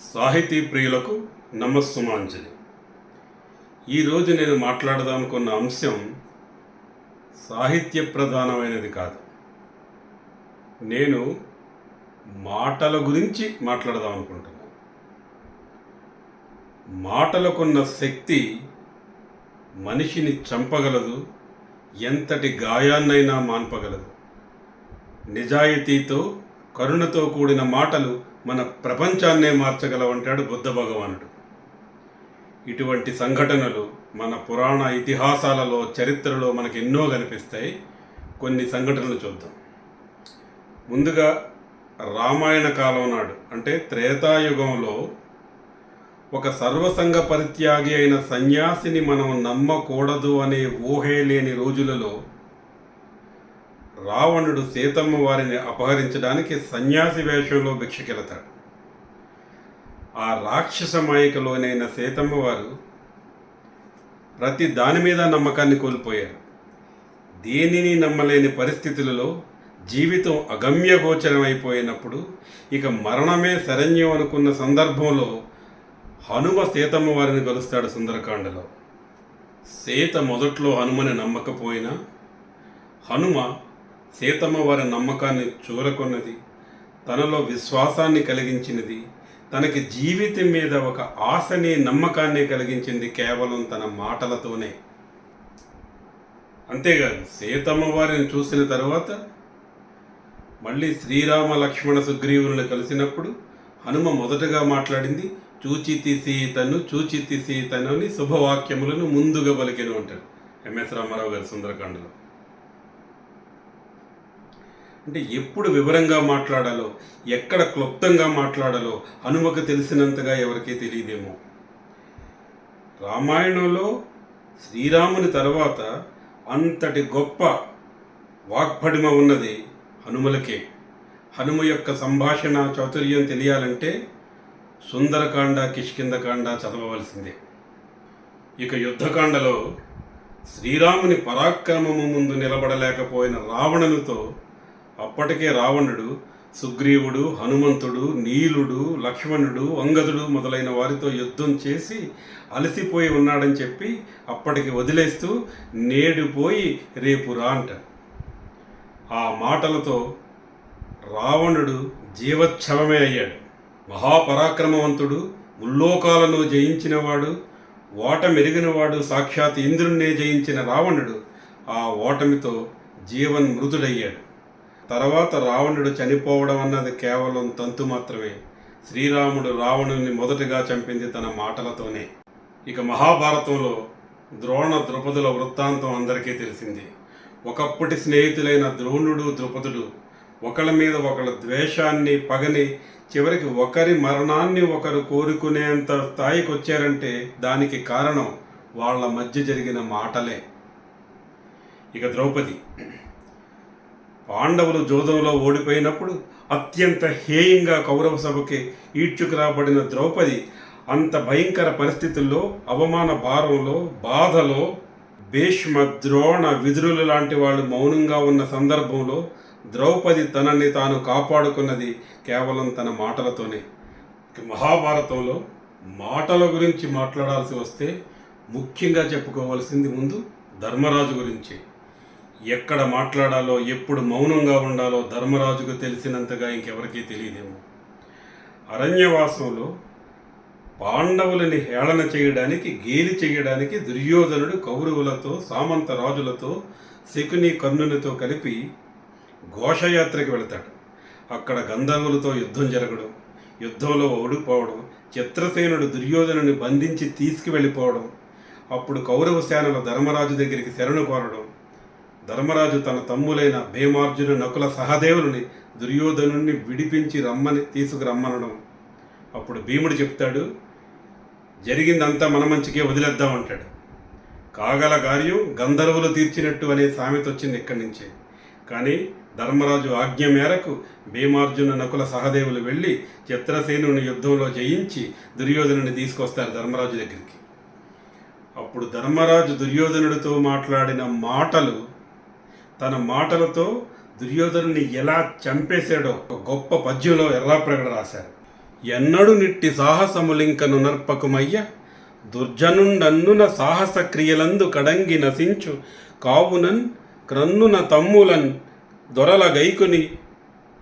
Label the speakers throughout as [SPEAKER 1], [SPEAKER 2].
[SPEAKER 1] సాహితీ ప్రియులకు నమస్సుమాంజలి. ఈరోజు నేను మాట్లాడదామనుకున్న అంశం సాహిత్య ప్రధానమైనది కాదు. నేను మాటల గురించి మాట్లాడదాం అనుకుంటున్నాను మాటలకున్న శక్తి మనిషిని చంపగలదు ఎంతటి గాయాన్నైనా మాన్పగలదు. నిజాయితీతో కరుణతో కూడిన మాటలు మన ప్రపంచాన్నే మార్చగలవంటాడు బుద్ధ భగవానుడు. ఇటువంటి సంఘటనలు మన పురాణ ఇతిహాసాలలో చరిత్రలో మనకు ఎన్నో కనిపిస్తాయి. కొన్ని సంఘటనలు చూద్దాం. ముందుగా రామాయణ కాలం నాడు అంటే త్రేతాయుగంలో ఒక సర్వసంగ పరిత్యాగి అయిన సన్యాసిని మనం నమ్మకూడదు అనే ఊహే లేని రోజులలో రావణుడు సీతమ్మ వారిని అపహరించడానికి సన్యాసి వేషంలో భిక్షకెళతాడు. ఆ రాక్షస మాయికలోనైన సీతమ్మ వారు ప్రతి దాని మీద నమ్మకాన్ని కోల్పోయారు. దేనిని నమ్మలేని పరిస్థితులలో జీవితం అగమ్యగోచరమైపోయినప్పుడు ఇక మరణమే శరణ్యం అనుకున్న సందర్భంలో హనుమ సీతమ్మ వారిని కలుస్తాడు సుందరకాండలో. సీత మొదట్లో హనుమని నమ్మకపోయినా హనుమ సీతమ్మ వారి నమ్మకాన్ని చూరకొన్నది తనలో విశ్వాసాన్ని కలిగించినది తనకి జీవితం మీద ఒక ఆశని నమ్మకాన్ని కలిగించింది కేవలం తన మాటలతోనే. అంతేకాదు సీతమ్మ వారిని చూసిన తర్వాత మళ్ళీ శ్రీరామ లక్ష్మణ సుగ్రీవులను కలిసినప్పుడు హనుమ మొదటగా మాట్లాడింది చూచితి సీతను చూచితి సీతను అని శుభవాక్యములను ముందుగా పలికెను అంటాడు. ఎంఎస్ రామారావు గారి సుందరకాండలో. అంటే ఎప్పుడు వివరంగా మాట్లాడాలో ఎక్కడ క్లుప్తంగా మాట్లాడాలో హనుమకు తెలిసినంతగా ఎవరికీ తెలియదేమో. రామాయణంలో శ్రీరాముని తర్వాత అంతటి గొప్ప వాక్పడిమ ఉన్నది హనుమలకే. హనుమ యొక్క సంభాషణ చాతుర్యం తెలియాలంటే సుందరకాండ కిష్కిందకాండ చదవవలసిందే. ఇక యుద్ధకాండలో శ్రీరాముని పరాక్రమము ముందు నిలబడలేకపోయిన రావణునితో అప్పటికే రావణుడు సుగ్రీవుడు హనుమంతుడు నీలుడు లక్ష్మణుడు అంగదుడు మొదలైన వారితో యుద్ధం చేసి అలసిపోయి ఉన్నాడని చెప్పి అప్పటికి వదిలేస్తూ నేడు పోయి రేపు రా అంట. ఆ మాటలతో రావణుడు జీవచ్ఛవమే అయ్యాడు. మహాపరాక్రమవంతుడు ముల్లోకాలను జయించినవాడు ఓట మెరిగినవాడు సాక్షాత్ ఇంద్రుణ్ణే జయించిన రావణుడు ఆ ఓటమితో జీవన్మృతుడయ్యాడు. తర్వాత రావణుడు చనిపోవడం అన్నది కేవలం తంతు మాత్రమే. శ్రీరాముడు రావణుని మొదటగా చంపింది తన మాటలతోనే. ఇక మహాభారతంలో ద్రోణ ద్రుపదుల వృత్తాంతం అందరికీ తెలిసింది. ఒకప్పటి స్నేహితులైన ద్రోణుడు ద్రుపదుడు ఒకళ్ళ మీద ఒకళ్ళ ద్వేషాన్ని పగని చివరికి ఒకరి మరణాన్ని ఒకరు కోరుకునేంత స్థాయికి వచ్చారంటే దానికి కారణం వాళ్ళ మధ్య జరిగిన మాటలే. ఇక ద్రౌపది. పాండవులు జోదంలో ఓడిపోయినప్పుడు అత్యంత హేయంగా కౌరవ సభకి ఈడ్చుకురాబడిన ద్రౌపది అంత భయంకర పరిస్థితుల్లో అవమాన భారంలో బాధలో భీష్మ ద్రోణ విదురులు లాంటి వాళ్ళు మౌనంగా ఉన్న సందర్భంలో ద్రౌపది తనని తాను కాపాడుకున్నది కేవలం తన మాటలతోనే. మహాభారతంలో మాటల గురించి మాట్లాడాల్సి వస్తే ముఖ్యంగా చెప్పుకోవాల్సింది ముందు ధర్మరాజు గురించి. ఎక్కడ మాట్లాడాలో ఎప్పుడు మౌనంగా ఉండాలో ధర్మరాజుకు తెలిసినంతగా ఇంకెవరికీ తెలియదేమో. అరణ్యవాసంలో పాండవులని హేళన చేయడానికి గేలి చేయడానికి దుర్యోధనుడు కౌరవులతో సామంత రాజులతో శకుని కర్ణునితో కలిపి ఘోషయాత్రకి వెళతాడు. అక్కడ గంధర్వులతో యుద్ధం జరగడం యుద్ధంలో ఓడిపోవడం చిత్రసేనుడు దుర్యోధనుని బంధించి తీసుకువెళ్ళిపోవడం అప్పుడు కౌరవ సేనల ధర్మరాజు దగ్గరికి శరణు కోరడం ధర్మరాజు తన తమ్ములైన భీమార్జున నకుల సహదేవుని దుర్యోధనుణ్ణి విడిపించి రమ్మని తీసుకురమ్మనడం. అప్పుడు భీముడు చెప్తాడు జరిగిందంతా మన మంచికే వదిలేద్దాం అంటాడు. కాగల కార్యం గంధర్వులు తీర్చినట్టు అనే సామెత వచ్చింది ఇక్కడి నుంచే. కానీ ధర్మరాజు ఆజ్ఞ మేరకు భీమార్జున నకుల సహదేవులు వెళ్ళి చిత్రసేనుని యుద్ధంలో జయించి దుర్యోధనుని తీసుకొస్తారు ధర్మరాజు దగ్గరికి. అప్పుడు ధర్మరాజు దుర్యోధనుడితో మాట్లాడిన మాటలు తన మాటలతో దుర్యోధనుని ఎలా చంపేశాడో ఒక గొప్ప పద్యంలో ఎర్రాప్రగడ రాశారు. ఎన్నడు నిట్టి సాహసములింకను నర్పకుమయ్య దుర్జనుండన్నున సాహస క్రియలందు కడంగి నశించు కావునన్ క్రన్నున తమ్ములన్ దొరల గైకుని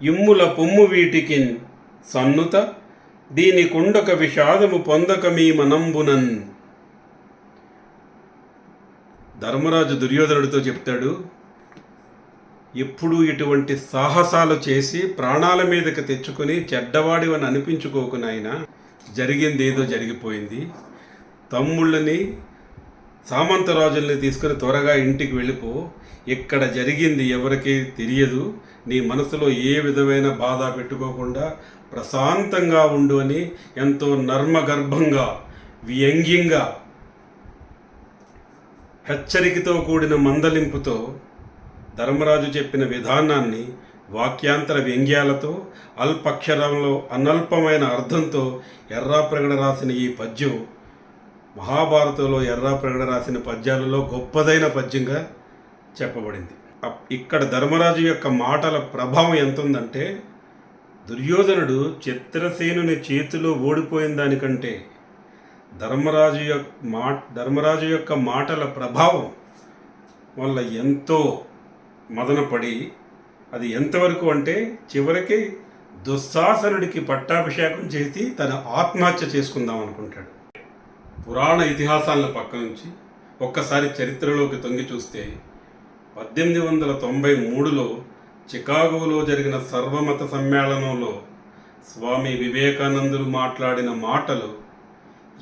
[SPEAKER 1] ఇమ్ముల పొమ్ము వీటికిన్ సన్నుత దీని కుండక విషాదము పొందక మీ మనంబునన్ ధర్మరాజు దుర్యోధనుడితో చెప్తాడు ఎప్పుడూ ఇటువంటి సాహసాలు చేసి ప్రాణాల మీదకి తెచ్చుకొని చెడ్డవాడివని అనిపించుకోకు నాయన. జరిగింది ఏదో జరిగిపోయింది. తమ్ముళ్ళని సామంతరాజుల్ని తీసుకుని త్వరగా ఇంటికి వెళ్ళిపో. ఇక్కడ జరిగింది ఎవరికీ తెలియదు. నీ మనసులో ఏ విధమైన బాధ పెట్టుకోకుండా ప్రశాంతంగా ఉండు అని ఎంతో నర్మగర్భంగా వ్యంగ్యంగా హెచ్చరికతో కూడిన మందలింపుతో ధర్మరాజు చెప్పిన విధానాన్ని వాక్యాంతర వ్యంగ్యాలతో అల్పక్షరంలో అనల్పమైన అర్థంతో ఎర్రాప్రగడ రాసిన ఈ పద్యం మహాభారతంలో ఎర్రాప్రగడ రాసిన పద్యాలలో గొప్పదైన పద్యంగా చెప్పబడింది. అప్- ఇక్కడ ధర్మరాజు యొక్క మాటల ప్రభావం ఎంత ఉందంటే దుర్యోధనుడు చిత్రసేనుని చేతిలో ఓడిపోయిన దానికంటే ధర్మరాజు యొక్క మా ధర్మరాజు యొక్క మాటల ప్రభావం వల్ల ఎంతో మదనపడి అది ఎంతవరకు అంటే చివరికి దుస్సాసనుడికి పట్టాభిషేకం చేసి తన ఆత్మహత్య చేసుకుందాం అనుకుంటాడు. పురాణ ఇతిహాసాలను పక్క నుంచి ఒక్కసారి చరిత్రలోకి తొంగి చూస్తే పద్దెనిమిది వందల తొంభై మూడులో చికాగోలో జరిగిన సర్వమత సమ్మేళనంలో స్వామి వివేకానందులు మాట్లాడిన మాటలు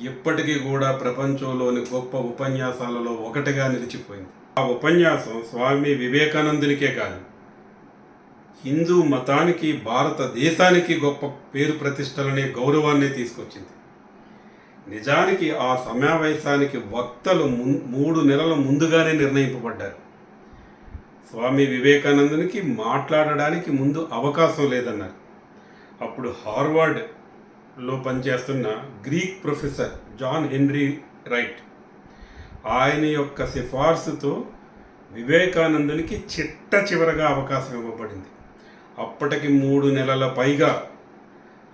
[SPEAKER 1] ఇప్పటికీ కూడా ప్రపంచంలోని గొప్ప ఉపన్యాసాలలో ఒకటిగా నిలిచిపోయింది. ఆ ఉపన్యాసం స్వామి వివేకానందునికే కాదు. హిందూ మతానికి భారతదేశానికి గొప్ప పేరు ప్రతిష్టలనే గౌరవాన్ని తీసుకొచ్చింది. నిజానికి ఆ సమావేశానికి వక్తలు మూడు నెలల ముందుగానే నిర్ణయింపబడ్డారు. స్వామి వివేకానందునికి మాట్లాడడానికి ముందు అవకాశం లేదన్నారు. అప్పుడు హార్వర్డ్లో పనిచేస్తున్న Greek professor John Henry Wright ఆయన యొక్క సిఫార్సుతో వివేకానందునికి చిట్ట చివరగా అవకాశం ఇవ్వబడింది. అప్పటికి మూడు నెలల పైగా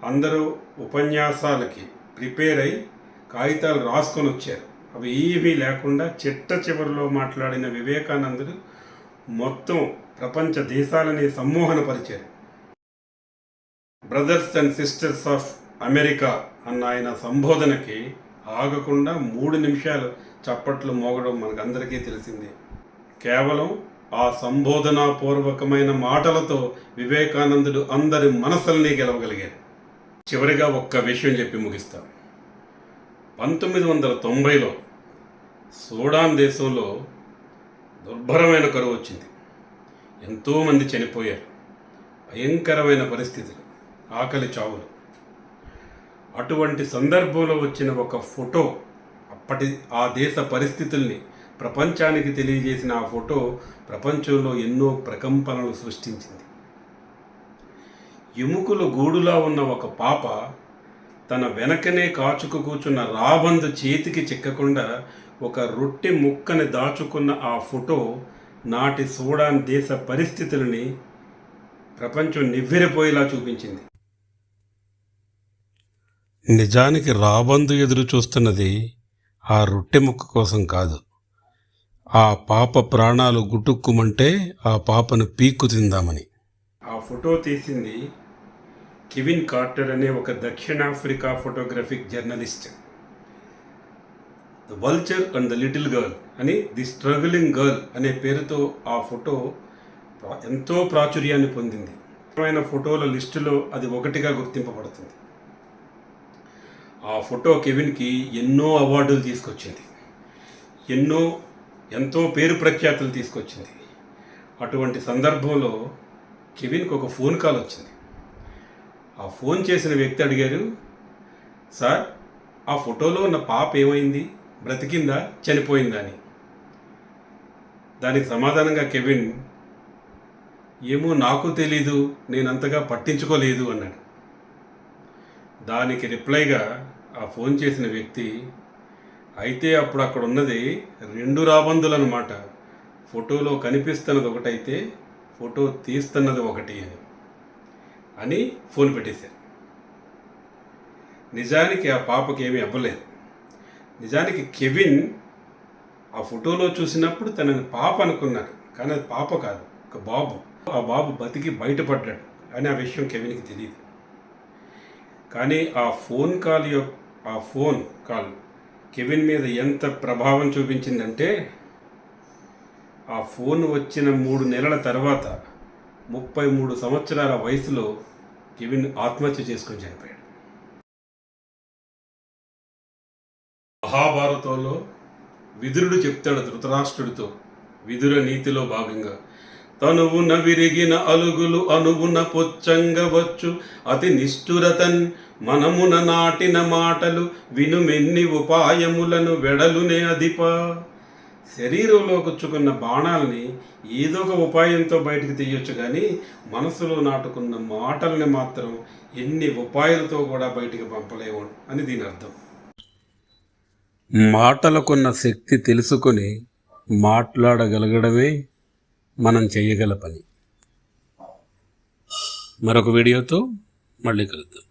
[SPEAKER 1] అందరూ ఉపన్యాసాలకి ప్రిపేర్ అయి కాగితాలు రాసుకొని వచ్చారు. అవి ఏమీ లేకుండా చిట్ట చివరిలో మాట్లాడిన వివేకానందుడు మొత్తం ప్రపంచ దేశాలని సమ్మోహనపరిచారు. Brothers and sisters of America అన్న ఆయన సంబోధనకి ఆగకుండా మూడు నిమిషాలు చప్పట్లు మోగడం మనకందరికీ తెలిసిందే. కేవలం ఆ సంబోధనాపూర్వకమైన మాటలతో వివేకానందుడు అందరి మనసుల్ని గెలవగలిగారు చివరిగా ఒక్క విషయం చెప్పి ముగిస్తాం పంతొమ్మిది వందల తొంభైలో సూడాన్ దేశంలో దుర్భరమైన కరువు వచ్చింది. ఎంతోమంది చనిపోయారు. భయంకరమైన పరిస్థితులు. ఆకలి చావులు. అటువంటి సందర్భంలో వచ్చిన ఒక ఫోటో అప్పటి ఆ దేశ పరిస్థితుల్ని ప్రపంచానికి తెలియజేసిన ఆ ఫోటో ప్రపంచంలో ఎన్నో ప్రకంపనలు సృష్టించింది. ఎముకలు గూడులా ఉన్న ఒక పాప తన వెనకనే కాచుకు కూర్చున్న రాబందు చేతికి చిక్కకుండా ఒక రొట్టె ముక్కని దాచుకున్న ఆ ఫోటో నాటి సూడాన్ దేశ పరిస్థితులని ప్రపంచం నివ్వెరపోయేలా చూపించింది. నిజానికి రాబందు ఎదురు చూస్తున్నది ఆ రొట్టె ముక్క కోసం కాదు. ఆ పాప ప్రాణాలు గుటుక్కుమంటే ఆ పాపను పీక్కు తిందామని. ఆ ఫోటో తీసింది కివిన్ కార్టర్ అనే ఒక దక్షిణాఫ్రికా photographic journalist. The vulture and the little girl అని ది స్ట్రగులింగ్ గర్ల్ అనే పేరుతో ఆ ఫోటో ఎంతో ప్రాచుర్యాన్ని పొందింది. ముఖ్యమైన ఫోటోల లిస్టులో అది ఒకటిగా గుర్తింపబడుతుంది. ఆ ఫోటో కెవిన్కి ఎన్నో అవార్డులు తీసుకొచ్చింది. ఎన్నో ఎంతో పేరు ప్రఖ్యాతులు తీసుకొచ్చింది. అటువంటి సందర్భంలో కెవిన్కి ఒక ఫోన్ కాల్ వచ్చింది. ఆ ఫోన్ చేసిన వ్యక్తి అడిగారు సార్ ఆ ఫోటోలో ఉన్న పాప ఏమైంది? బ్రతికిందా? చనిపోయిందా? అని. దానికి సమాధానంగా కెవిన్ ఏమో నాకు తెలీదు నేను అంతగా పట్టించుకోలేదు అన్నాడు. దానికి రిప్లైగా ఆ ఫోన్ చేసిన వ్యక్తి అయితే అప్పుడు అక్కడ ఉన్నది రెండు రాబందులు అనమాట ఫోటోలో కనిపిస్తున్నది ఒకటైతే ఫోటో తీస్తున్నది ఒకటి అని. అని ఫోన్ పెట్టేశారు. నిజానికి ఆ పాపకి ఏమీ అవ్వలేదు. నిజానికి కెవిన్ ఆ ఫోటోలో చూసినప్పుడు తనని పాప అనుకున్నాడు. కానీ అది పాప కాదు ఒక బాబు. ఆ బాబు బతికి బయటపడ్డాడు అని ఆ విషయం కెవిన్కి తెలియదు. కానీ ఆ ఫోన్ కాల్ యొక్క ఆ ఫోన్ కాల్ కెవిన్ మీద ఎంత ప్రభావం చూపించిందంటే ఆ ఫోన్ వచ్చిన మూడు నెలల తర్వాత ముప్పై మూడు సంవత్సరాల వయసులో కెవిన్ ఆత్మహత్య చేసుకొని చనిపోయాడు. మహాభారతంలో విదురుడు చెప్తాడు ధృతరాష్ట్రుడితో విదుర నీతిలో భాగంగా. తనువున విరిగిన అలుగులు అనువున పొచ్చంగవచ్చు. అతి నిష్ఠురతన్ మనమున నాటిన మాటలు వినుమెన్ని ఉపాయములను వెడలునే అధిప. శరీరంలో గుచ్చుకున్న బాణాలని ఏదో ఒక ఉపాయంతో బయటికి తీయొచ్చు కానీ మనసులో నాటుకున్న మాటల్ని మాత్రం ఎన్ని ఉపాయాలతో కూడా బయటికి పంపలేము అని దీని అర్థం. మాటలకున్న శక్తి తెలుసుకొని మాట్లాడగలగడమే మనం చేయగల పని. మరొక వీడియోతో మళ్ళీ కలుద్దాం.